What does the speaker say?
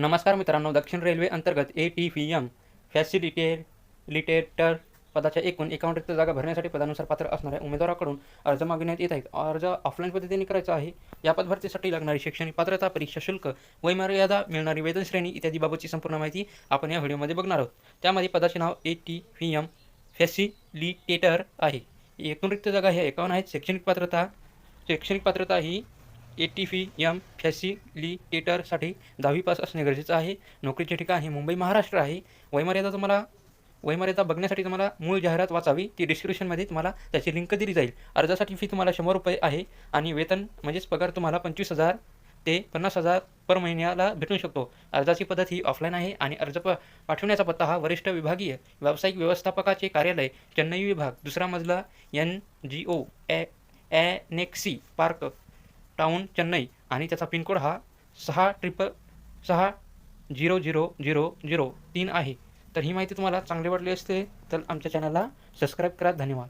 नमस्कार मित्रांनो दक्षिण रेल्वे अंतर्गत ए टी व्ही एम लिटेटर पदाच्या एकूण एकावन्न रिक्त जागा भरण्यासाठी पदानुसार पात्र असणाऱ्या उमेदवाराकडून अर्ज मागविण्यात येत आहेत. अर्ज ऑफलाईन पद्धतीने करायचा आहे. या पदभरतीसाठी लागणारी शैक्षणिक पात्रता परीक्षा शुल्क वयमर्यादा मिळणारी वेतन श्रेणी इत्यादी बाबतची संपूर्ण माहिती आपण या व्हिडिओमध्ये बघणार आहोत. त्यामध्ये पदाचे नाव A T V M facilitator आहे. एकूण रिक्त जागा ह्या एकावन्न आहेत. शैक्षणिक पात्रता शैक्षणिक पात्रता ही ए टी फी एम फॅसिलिटेटरसाठी दहावी पास असणे गरजेचं आहे. नोकरीचे ठिकाण हे मुंबई महाराष्ट्र आहे. वयमर्यादा तुम्हाला वयमर्यादा बघण्यासाठी तुम्हाला मूळ जाहिरात वाचावी. ती डिस्क्रिप्शनमध्ये तुम्हाला त्याची लिंक दिली जाईल. अर्जासाठी फी तुम्हाला शंभर रुपये आहे आणि वेतन म्हणजेच पगार तुम्हाला पंचवीस हजार ते पन्नास हजार पर महिन्याला भेटू शकतो. अर्जाची पद्धत ही ऑफलाईन आहे आणि अर्ज प पाठवण्याचा पत्ता हा वरिष्ठ विभागीय व्यावसायिक व्यवस्थापकाचे कार्यालय चेन्नई विभाग. दुसरा मजला N G O A annexe park. Town Chennai आणि त्याचा पिनकोड हा सहा ट्रिपल सहा झिरो झिरो झिरो झिरो तीन आहे. तर ही माहिती तुम्हाला चांगली वाटली असते तर आमच्या चॅनलला सबस्क्राईब करा. धन्यवाद.